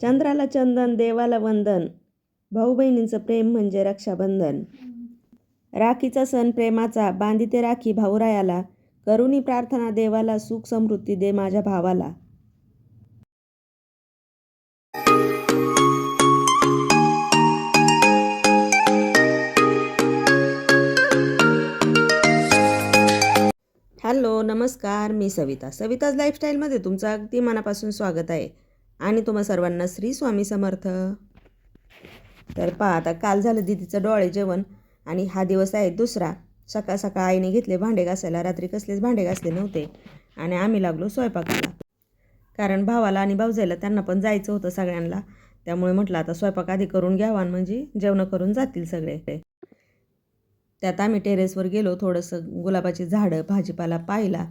चंद्राला चंदन देवाला वंदन. भाऊ बहिणींचं प्रेम म्हणजे रक्षाबंधन. राखीचा सण प्रेमाचा बांधिते राखी भाऊरायाला. करुणी प्रार्थना देवाला सुख समृद्धी दे माझ्या भावाला. हॅलो नमस्कार मी सविता. सविताज लाईफस्टाईलमध्ये तुमचं अगदी मनापासून स्वागत आहे. आणि तुम्हा सर्वांना श्री स्वामी समर्थ. तर पहा आता काल झालं दिदीचं डोळे जेवण आणि हा दिवस आहे दुसरा. सकाळ सकाळ आईने घेतले भांडे घासायला रात्री कसलेच भांडे घासले नव्हते. आणि आम्ही लागलो स्वयंपाकाला. कारण भावाला आणि भाऊजाईला त्यांना पण जायचं होतं सगळ्यांना. त्यामुळे म्हटलं आता स्वयंपाक आधी करून घ्यावा आणि म्हणजे जेवणं करून जातील सगळे. त्यात आम्ही टेरेसवर गेलो थोडंसं गुलाबाची झाडं भाजीपाला पाहिला.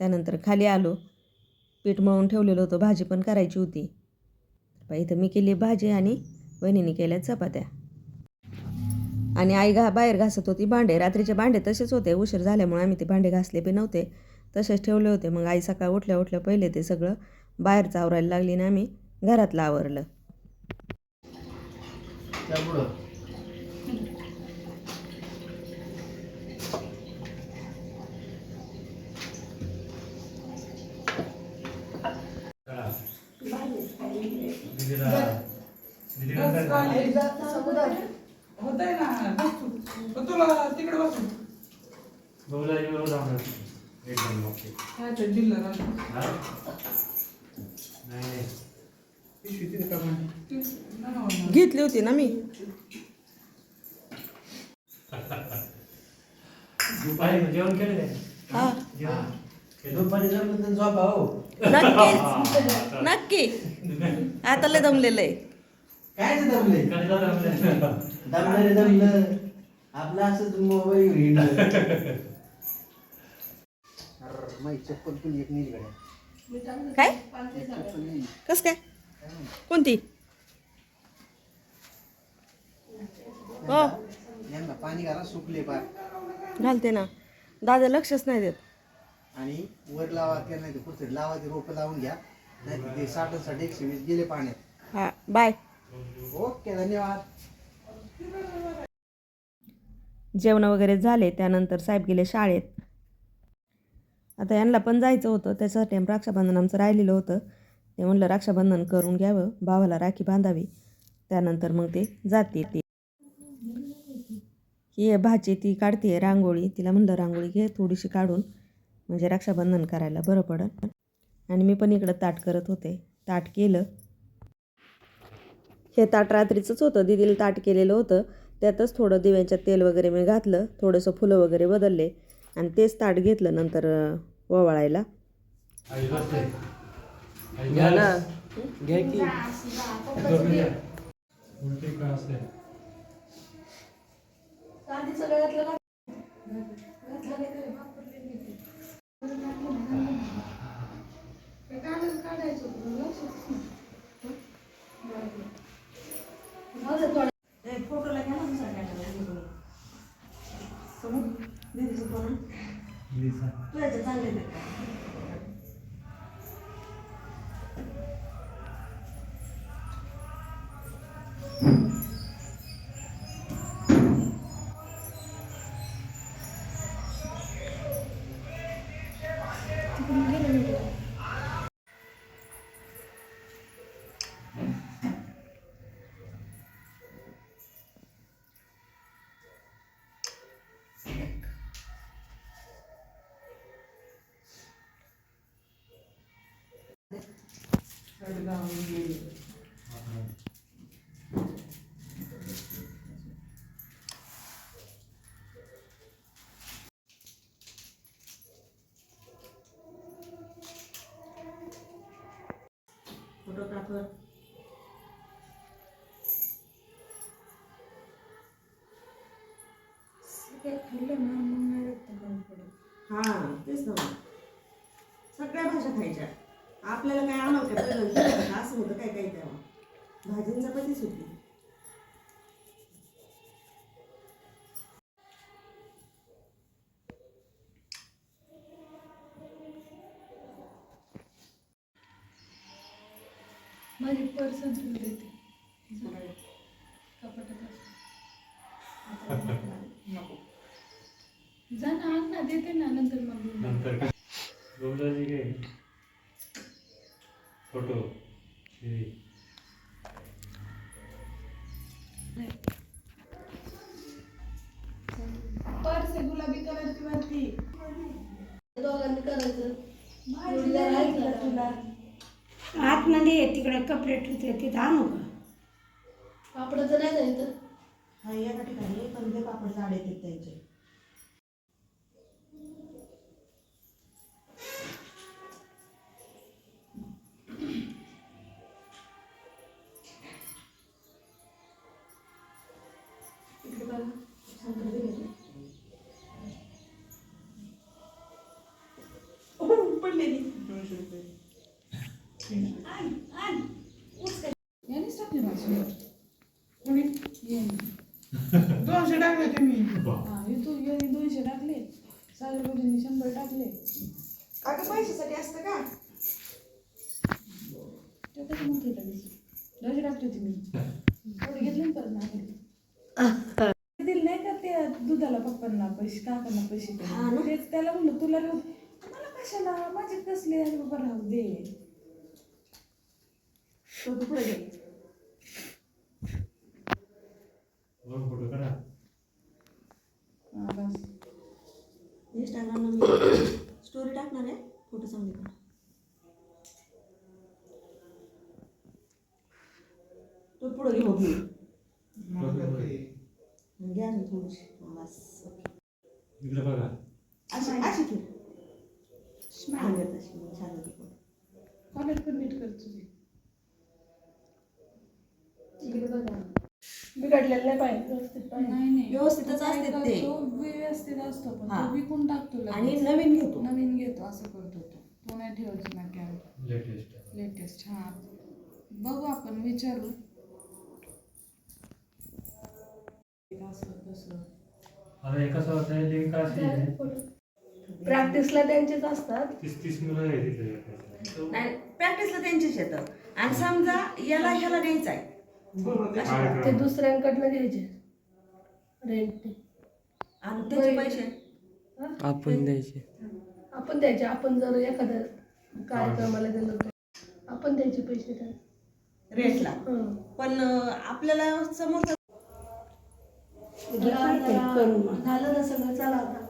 त्यानंतर खाली आलो. पीठ मळून ठेवलेलं होतं. भाजी पण करायची होती. बाई इथं मी केली भाजी आणि वहिनीने केल्या चपात्या. आणि आई घा बाहेर घासत होती भांडे. रात्रीचे भांडे तसेच होते. उशीर झाल्यामुळे आम्ही ते भांडे घासले बी नव्हते. तसेच ठेवले होते. मग आई सकाळ उठल्या उठल्या पहिले ते सगळं बाहेर चावरायला लागली आणि आम्ही घरातलं आवरलं. ना बसू तुला तिकडे बसू जिल्हा नाही. घेतली होती ना मी. दुपारी जेवण केलं हा. दुपारी जमलं झोपा हो. नक्कीच. नक्की. आता लय दमलेलं आहे. काय दमले? दमलं रे दमलं. आपलं असंच मोबाईल चप्पल पण एक नाही गड्या. काय? कस काय? कोणती? हो. यांना पाणी घाला सुकले पार. घालते ना. दादा लक्षच नाही देत. आणि वर लावा किंवा नाही कुठे लावा ते रोपं लावून घ्या. नाही ते साठ साठ एकशे वीस गेले पाण्यात. हा बाय. ओके धन्यवाद. जेवण वगैरे झाले त्यानंतर साहेब गेले शाळेत. आता यांना पण जायचं होतं त्याच्यासाठी आम- रक्षाबंधन आमचं राहिलेलं होतं. ते म्हणलं रक्षाबंधन करून घ्यावं भावाला राखी बांधावी. त्यानंतर मग ते जाते ते. ही भाची ती काढते रांगोळी. तिला म्हणलं रांगोळी घे थोडीशी काढून. म्हणजे रक्षाबंधन करायला बरं पडलं. आणि मी पण इकडं ताट करत होते. ताट केलं. हे ताट रात्रीचंच होतं. दिदीला ताट केलेलं होतं. त्यातच थोडं दिव्यांच्यात तेल वगैरे मी घातलं. थोडंसं फुलं वगैरे बदलले. आणि तेच ताट घेतलं नंतर अं, ओवाळायला. घ्या ना फोटोला तू याच्या चांगले गाडी लावून गेली. तेव्हा भाजींचा चपातीच होती माझी पर्स आतमध्ये आहे तिकडे कपडे ठेवते तिथं आणू का? पापडाचं नाही जायचं हा एका ठिकाणी कंदे पापड झाड येतात त्यांचे इकडे बघा शंकर बी घेतलं. दोनशे रुपये यानेच टाकली माझी कोणी याने दोनशे टाकले तुम्ही हा दोनशे टाकले. सागर भाऊजींनी शंभर टाकले. अगं पैशासाठी असतं का? ते कसं म्हणते लगेच दोनशे टाकले होते मी. थोडे घेतले ना परत ना दिले नाही का ते दुधाला पप्पांना पैसे काकांना पैसे हा ना. तेच त्याला म्हणलं तुला राहू दे. मला कशाला? माझे कसले अरे बाबा राहू दे. तो तू पुढे फोटो करा बस. इंस्टाग्रामला मी स्टोरी टाकणार आहे. फोटो चांगले काढा. तो पुढे घे हो मी घ्या अजून थोडीशी. बस ओके. इकडे बघा. अशी अशी ठेव. छान येते फोटो कॉलेज पण नीट कर तुझी इकडे बघा बिघडलेलं नाही पाहिजे व्यवस्थित पाहिजे. नाही नाही. व्यवस्थितच तो काय असतात ते. करतो, व्यवस्थित असतो पण हा. तो विकून टाकतो लगेच. आणि नवीन घेतो. नवीन घेतो असं करतो तो. तो नाही ठेवायचं ना कॅमेरा? लेटेस्ट. लेटेस्ट हा. बघू आपण विचारू. असं तसं. आता हे कसं होतं लिंक अशी आहे. प्रॅक्टिसला त्यांचेच असतात. तीस तीस मुलं आहे तिथे एकाच. नाही प्रॅक्टिसला त्यांचीच येतं. आणि समजा याला ह्याला द्यायचं आहे. ते. दुसऱ्यांकडनं घ्यायचे. रेंट आणि त्याचे पैसे? आपण द्यायचे. आपण द्यायचे. आपण जर एखाद्या कार्यक्रमाला गेलो तर. आपण द्यायचे पैसे त्याला रेटला हं. पण अं, आपल्याला समोर. झालं ना सगळं. चला आता.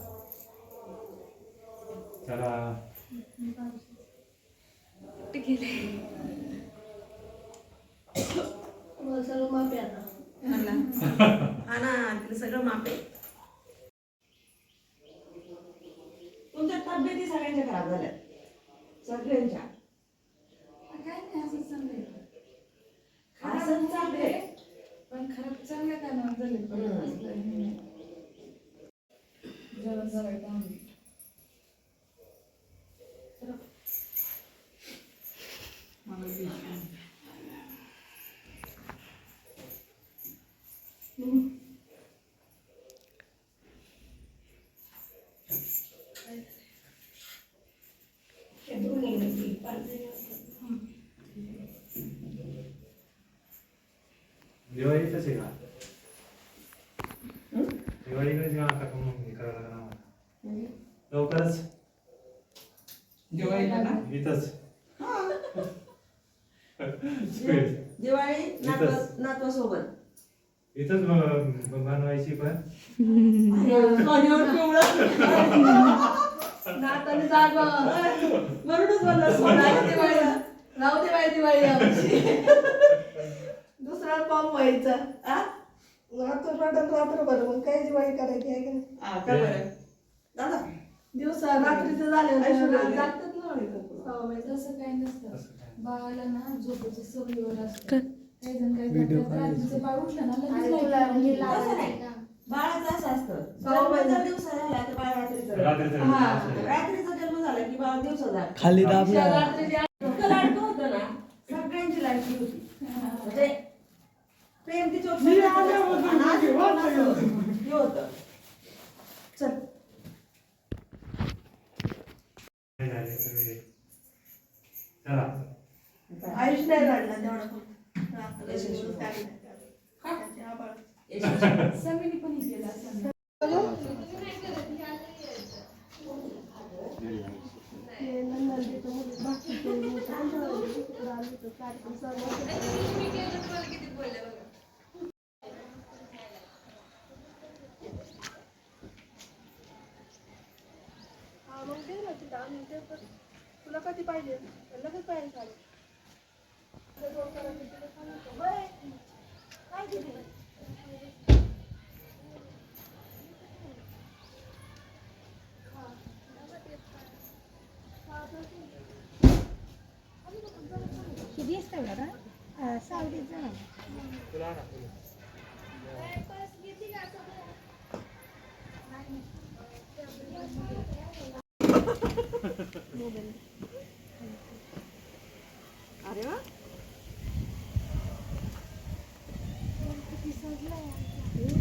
त्याला मला सगळं माफी आता हा ना तिला सगळं माप आहे तुमच्या तब्येती सगळ्यांच्या खराब झाल्या सगळ्यांच्या काय नाही असं चांगलंय असं चाललंय पण खराब चांगल्या कारणावर झाले पण हम्म. असलं हे नाही. जेवण जरा डाऊन मला वीस. दिवाळीतच आहे का दिवाळीकडेच का आता करून हे करायला लागणार आम्हाला. लवकरच दिवाळीला ना इथंच दिवाळी नातवा नातवासोबत इथंच ब- ब- बनवायची पण. पिवळं. नाताने जागा. दिवाळी राहू दे बाई दिवाळी यावर्षी दुसरा पॉप व्हायचा. आ? रात्र रडत रात्रभर मग काय दिवाळी करायची आहे का? नाही? हा, का बरं? दादा. दिवसा रात्रीचं झालं ऐश्वर्या. जागतात ना हो, बाई, तसं काही नसतं. बाळाला ना झोपेच्या सवयीवर असतं. नाही. देतात. बाळाचं असं असतं. दिवसा झाला तर बाळ रात्रीचं हा, जन्म झाला की बाळ दिवसा खाली दाबला लाडकं होतं ना सगळ्यांची लाडकी होती. म्हणजे प्रेम हे होतं. चल. नाही झाले तर हे. पण हे मग दे ना तिथं तर. तुला कधी पाहिजे साडी काय दिली किती असतं बरं? सावलीत जा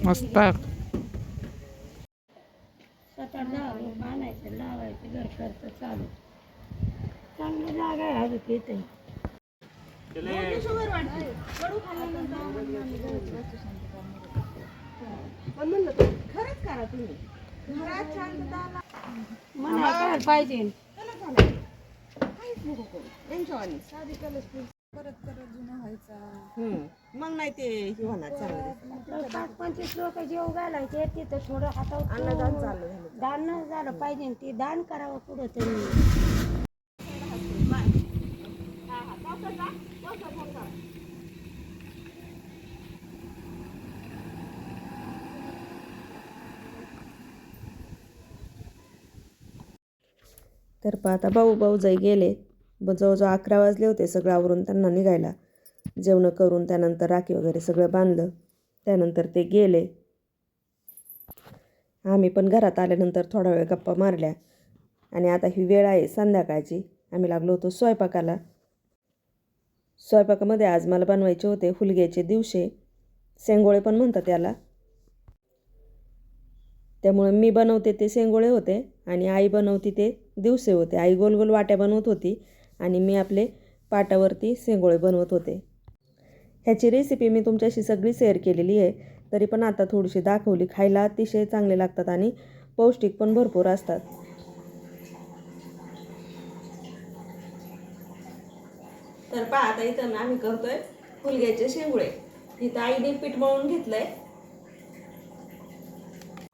मस्त. स्वतः लावावं बांधायचं लावायचं घर खर्च चालू. चांगली जागा आहे अजून तिथे खरंच करा तुम्ही. घरात शांतता पाहिजे. त्यांच्यावानी परत परत जुना व्हायचा. हम्म. मग नाही ते हे होणार चांगलं तर पाच पंचवीस लोक जेव घालायचे तिथं थोडं हातावर अन्नदान तो- चालू झालं दान न झालं पाहिजे ते दान करावं कुठं तरी तर पहा आता भाऊ भाऊ जाई गेले. ब जवळजवळ अकरा वाजले होते सगळं आवरून त्यांना निघायला. जेवणं करून त्यानंतर राखी वगैरे सगळं बांधलं. त्यानंतर ते गेले. आम्ही पण घरात आल्यानंतर थोडा वेळ गप्पा मारल्या. आणि आता ही वेळ आहे संध्याकाळची. आम्ही लागलो होतो स्वयंपाकाला. स्वयंपाकामध्ये आज मला बनवायचे होते हुलग्याचे दिवशे. शेंगोळे पण म्हणतात त्याला. त्यामुळे मी बनवते ते शेंगोळे होते आणि आई बनवती ते दिवसे होते. आई गोल गोल वाट्या बनवत होती आणि मी आपले पाटावरती शेंगोळे बनवत होते. ह्याची रेसिपी मी तुमच्याशी सगळी शेअर केलेली आहे. तरी पण आता थोडीशी दाखवली. खायला अतिशय चांगले लागतात आणि पौष्टिक पण भरपूर असतात. तर पहा आता इथं आम्ही करतोय फुलग्याचे शेंगुळे. इथं आईने पीठ मळून घेतलंय.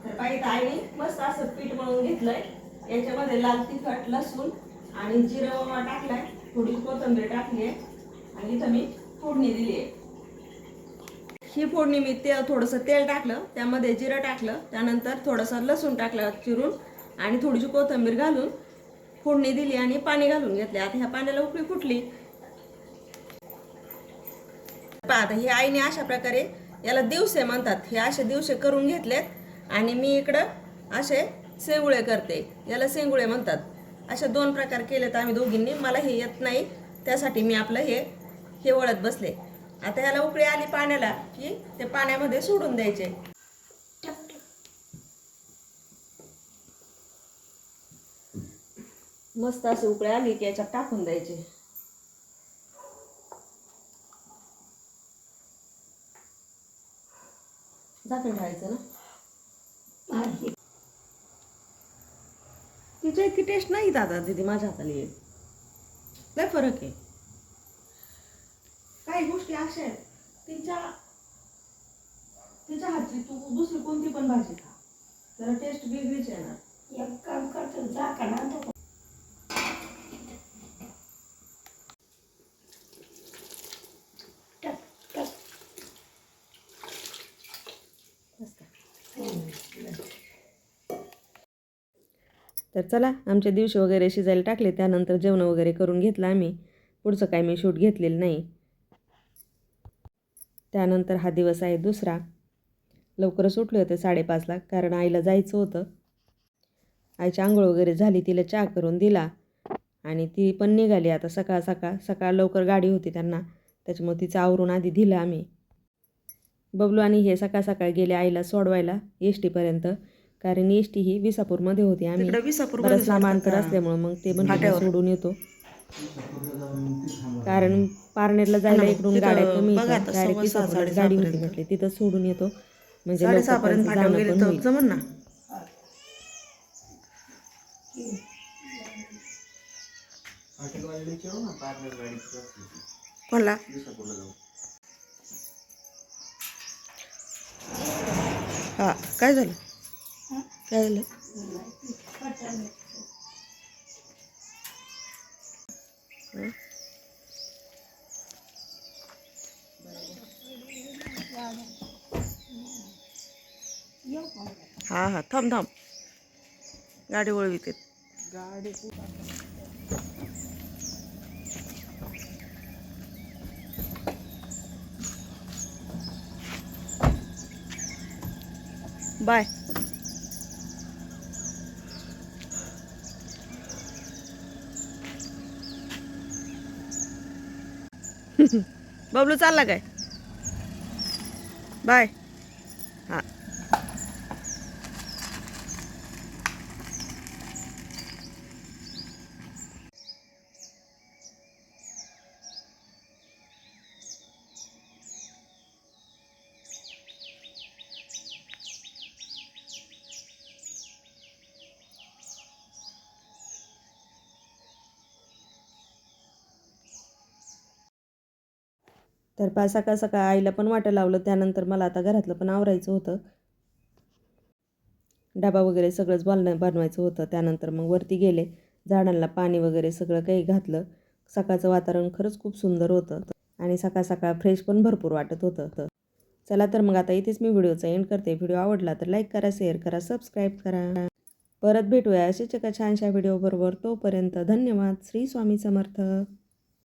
तर पहा इथं आईने मस्त असं पीठ मळून घेतलंय. याच्यामध्ये लाल तिखट लसूण आणि जिरं ओवा टाकलाय. थोडी कोथिंबीर टाकली आहे. आणि इथं मी फोडणी दिली आहे. ही फोडणी मी ते थोडंसं तेल टाकलं त्यामध्ये जिरं टाकलं त्यानंतर थोडंसं लसूण टाकलं चिरून आणि थोडीशी कोथिंबीर घालून फोडणी दिली आणि पाणी घालून घेतले. आता ह्या पाण्याला उकळी फुटली आता हे आईने अशा प्रकारे याला दिवसे म्हणतात हे असे दिवसे करून घेतलेत आणि मी इकडं असे सेंगुळे करते याला सेंगुळे म्हणतात. अशा दोन प्रकार केलेत आम्ही दोघींनी मला हे येत नाही त्यासाठी मी आपलं हे हे वळत बसले. आता ह्याला उकळी आली पाण्याला की ते पाण्यामध्ये सोडून द्यायचे. मस्त असे उकळी आली की याच्यात टाकून द्यायचे. झाकण ठेवायचं ना? तिच्या इतकी टेस्ट नाही दादा दिदी माझ्या हाताली आहे. लय फरक आहे. काही गोष्टी अशा आहेत तिच्या तिच्या हातची तू दुसरी कोणती पण भाजी खा. त्याला टेस्ट वेगळीच येणार. एक काम करतो झाकण आणतो तर चला आमचे दिवशी वगैरे शिजायला टाकले त्यानंतर जेवण वगैरे करून घेतलं आम्ही. पुढचं काय मी शूट घेतलेलं नाही. त्यानंतर हा दिवस आहे दुसरा. लवकरच उठले होते साडेपाचला कारण आईला जायचं होतं. आईची आंघोळ वगैरे झाली तिला चहा करून दिला. आणि ती पण निघाली आता सकाळ सकाळ. सकाळ लवकर गाडी होती त्यांना. त्याच्यामुळे तिचं आवरून आधी दिलं आम्ही. बबलू आणि हे सकाळ सकाळ गेले आईला सोडवायला एस टीपर्यंत कारण एस टी ही विसापूरमध्ये होती. आम्ही बरंच लांब अंतर असल्यामुळं मग ते पण सोडून येतो. कारण पारनेरला जायला इकडून गाड्या कमी डायरेक्ट गाडी होती. म्हटली. तिथं सोडून येतो. म्हणजे. जमन ना. कोणला हा काय झालं? काय झालं हा हा थांब थांब. गाडी वळविते. गाडी बाय. बबलू चालला काय? बाय. तर पा सकाळ सकाळ आईला पण वाटं लावलं. त्यानंतर मला आता घरातलं पण आवरायचं होतं. डबा वगैरे सगळंच बनव बनवायचं होतं. त्यानंतर मग वरती गेले. झाडांना पाणी वगैरे सगळं काही घातलं. सकाळचं वातावरण खरंच खूप सुंदर होतं. आणि सकाळ सकाळ फ्रेश पण भरपूर वाटत होतं. चला तर मग आता इथेच मी व्हिडिओचा एंड करते. व्हिडिओ आवडला तर लाईक करा शेअर करा सबस्क्राईब करा. परत भेटूया अशाच एका छानशा व्हिडिओबरोबर. तोपर्यंत धन्यवाद. श्री स्वामी समर्थ.